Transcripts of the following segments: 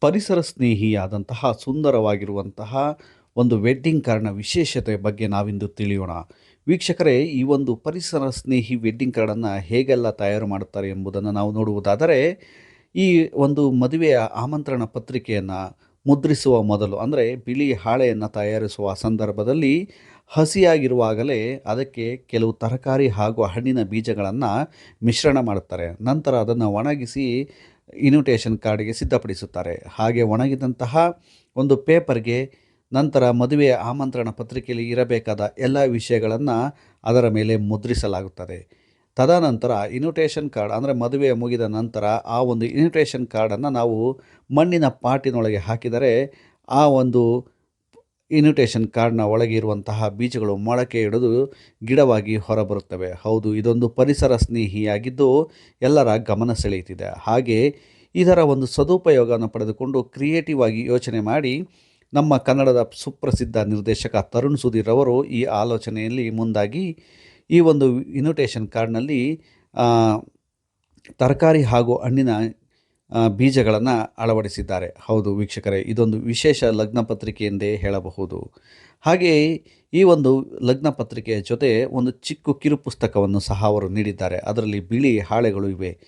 ಪರಿಸರ ಸ್ನೇಹಿಯಾದಂತಹ, ಸುಂದರವಾಗಿರುವಂತಹ ಒಂದು ವೆಡ್ಡಿಂಗ್ ಕಾರ್ಡ್ನ ವಿಶೇಷತೆ ಬಗ್ಗೆ ನಾವಿಂದು ತಿಳಿಯೋಣ. ವೀಕ್ಷಕರೇ, ಈ ಒಂದು ಪರಿಸರ ಸ್ನೇಹಿ ವೆಡ್ಡಿಂಗ್ ಕಾರ್ಡನ್ನು ಹೇಗೆಲ್ಲ ತಯಾರು ಮಾಡುತ್ತಾರೆ ಎಂಬುದನ್ನು ನಾವು ನೋಡುವುದಾದರೆ, ಈ ಒಂದು ಮದುವೆಯ ಆಮಂತ್ರಣ ಪತ್ರಿಕೆಯನ್ನು ಮುದ್ರಿಸುವ ಮೊದಲು, ಅಂದರೆ ಬಿಳಿ ಹಾಳೆಯನ್ನು ತಯಾರಿಸುವ ಸಂದರ್ಭದಲ್ಲಿ ಹಸಿಯಾಗಿರುವಾಗಲೇ ಅದಕ್ಕೆ ಕೆಲವು ತರಕಾರಿ ಹಾಗೂ ಹಣ್ಣಿನ ಬೀಜಗಳನ್ನು ಮಿಶ್ರಣ ಮಾಡುತ್ತಾರೆ. ನಂತರ ಅದನ್ನು ಒಣಗಿಸಿ ಇನ್ವಿಟೇಷನ್ ಕಾರ್ಡ್ಗೆ ಸಿದ್ಧಪಡಿಸುತ್ತಾರೆ. ಹಾಗೆ ಒಣಗಿದಂತಹ ಒಂದು ಪೇಪರ್ಗೆ ನಂತರ ಮದುವೆಯ ಆಮಂತ್ರಣ ಪತ್ರಿಕೆಯಲ್ಲಿ ಇರಬೇಕಾದ ಎಲ್ಲ ವಿಷಯಗಳನ್ನು ಅದರ ಮೇಲೆ ಮುದ್ರಿಸಲಾಗುತ್ತದೆ. ತದನಂತರ ಇನ್ವಿಟೇಷನ್ ಕಾರ್ಡ್ ಅಂದರೆ ಮದುವೆ ಮುಗಿದ ನಂತರ ಆ ಒಂದು ಇನ್ವಿಟೇಷನ್ ಕಾರ್ಡನ್ನು ನಾವು ಮಣ್ಣಿನ ಪಾಟಿನೊಳಗೆ ಹಾಕಿದರೆ ಆ ಒಂದು ಇನ್ವಿಟೇಷನ್ ಕಾರ್ಡ್ನ ಒಳಗೆ ಇರುವಂತಹ ಬೀಜಗಳು ಮೊಳಕೆ ಹಿಡಿದು ಗಿಡವಾಗಿ ಹೊರಬರುತ್ತವೆ. ಹೌದು, ಇದೊಂದು ಪರಿಸರ ಸ್ನೇಹಿಯಾಗಿದ್ದು ಎಲ್ಲರ ಗಮನ ಸೆಳೆಯುತ್ತಿದೆ. ಹಾಗೆ ಇದರ ಒಂದು ಸದುಪಯೋಗವನ್ನು ಪಡೆದುಕೊಂಡು ಕ್ರಿಯೇಟಿವ್ ಆಗಿ ಯೋಚನೆ ಮಾಡಿ ನಮ್ಮ ಕನ್ನಡದ ಸುಪ್ರಸಿದ್ಧ ನಿರ್ದೇಶಕ ತರುಣ್ ಸುಧೀರ್ ಅವರು ಈ ಆಲೋಚನೆಯಲ್ಲಿ ಮುಂದಾಗಿ ಈ ಒಂದು ಇನ್ವಿಟೇಷನ್ ಕಾರ್ಡ್ನಲ್ಲಿ ತರಕಾರಿ ಹಾಗೂ ಹಣ್ಣಿನ ಬೀಜಗಳನ್ನು ಅಳವಡಿಸಿದ್ದಾರೆ. ಹೌದು ವೀಕ್ಷಕರೇ, ಇದೊಂದು ವಿಶೇಷ ಲಗ್ನ ಪತ್ರಿಕೆ ಎಂದೇ ಹೇಳಬಹುದು. ಹಾಗೆಯೇ ಈ ಒಂದು ಲಗ್ನ ಪತ್ರಿಕೆಯ ಜೊತೆ ಒಂದು ಚಿಕ್ಕ ಕಿರು ಪುಸ್ತಕವನ್ನು ಸಹ ಅವರು ನೀಡಿದ್ದಾರೆ. ಅದರಲ್ಲಿ ಬಿಳಿ ಹಾಳೆಗಳು ಇವೆ.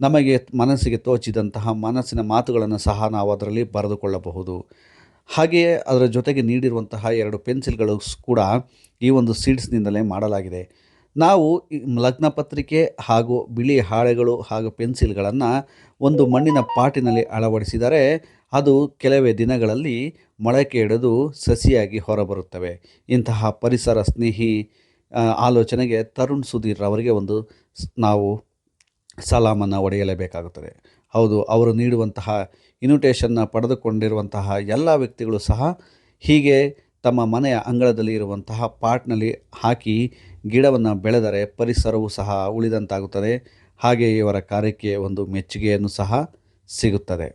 ನಮಗೆ ಮನಸ್ಸಿಗೆ ತೋಚಿದಂತಹ ಮನಸ್ಸಿನ ಮಾತುಗಳನ್ನು ಸಹ ನಾವು ಅದರಲ್ಲಿ ಬರೆದುಕೊಳ್ಳಬಹುದು. ಹಾಗೆಯೇ ಅದರ ಜೊತೆಗೆ ನೀಡಿರುವಂತಹ ಎರಡು ಪೆನ್ಸಿಲ್ಗಳು ಕೂಡ ಈ ಒಂದು ಸೀಡ್ಸ್ನಿಂದಲೇ ಮಾಡಲಾಗಿದೆ. ನಾವು ಲಗ್ನ ಪತ್ರಿಕೆ ಹಾಗೂ ಬಿಳಿ ಹಾಳೆಗಳು ಹಾಗೂ ಪೆನ್ಸಿಲ್ಗಳನ್ನು ಒಂದು ಮಣ್ಣಿನ ಪಾಟಿನಲ್ಲಿ ಅಳವಡಿಸಿದರೆ ಅದು ಕೆಲವೇ ದಿನಗಳಲ್ಲಿ ಮೊಳಕೆ ಹಿಡಿದು ಸಸಿಯಾಗಿ ಹೊರಬರುತ್ತವೆ. ಇಂತಹ ಪರಿಸರ ಸ್ನೇಹಿ ಆಲೋಚನೆಗೆ ತರುಣ್ ಸುಧೀರ್ ಅವರಿಗೆ ಒಂದು ನಾವು ಸಲಾಮನ್ನು ಒಡೆಯಲೇಬೇಕಾಗುತ್ತದೆ. ಹೌದು, ಅವರು ನೀಡುವಂತಹ ಇನ್ವಿಟೇಷನ್ನ ಪಡೆದುಕೊಂಡಿರುವಂತಹ ಎಲ್ಲ ವ್ಯಕ್ತಿಗಳು ಸಹ ಹೀಗೆ ತಮ್ಮ ಮನೆಯ ಅಂಗಳದಲ್ಲಿ ಇರುವಂತಹ ಪಾಟ್ನಲ್ಲಿ ಹಾಕಿ ಗಿಡವನ್ನು ಬೆಳೆದರೆ ಪರಿಸರವು ಸಹ ಉಳಿದಂತಾಗುತ್ತದೆ. ಹಾಗೆ ಇವರ ಕಾರ್ಯಕ್ಕೆ ಒಂದು ಮೆಚ್ಚುಗೆಯನ್ನು ಸಹ ಸಿಗುತ್ತದೆ.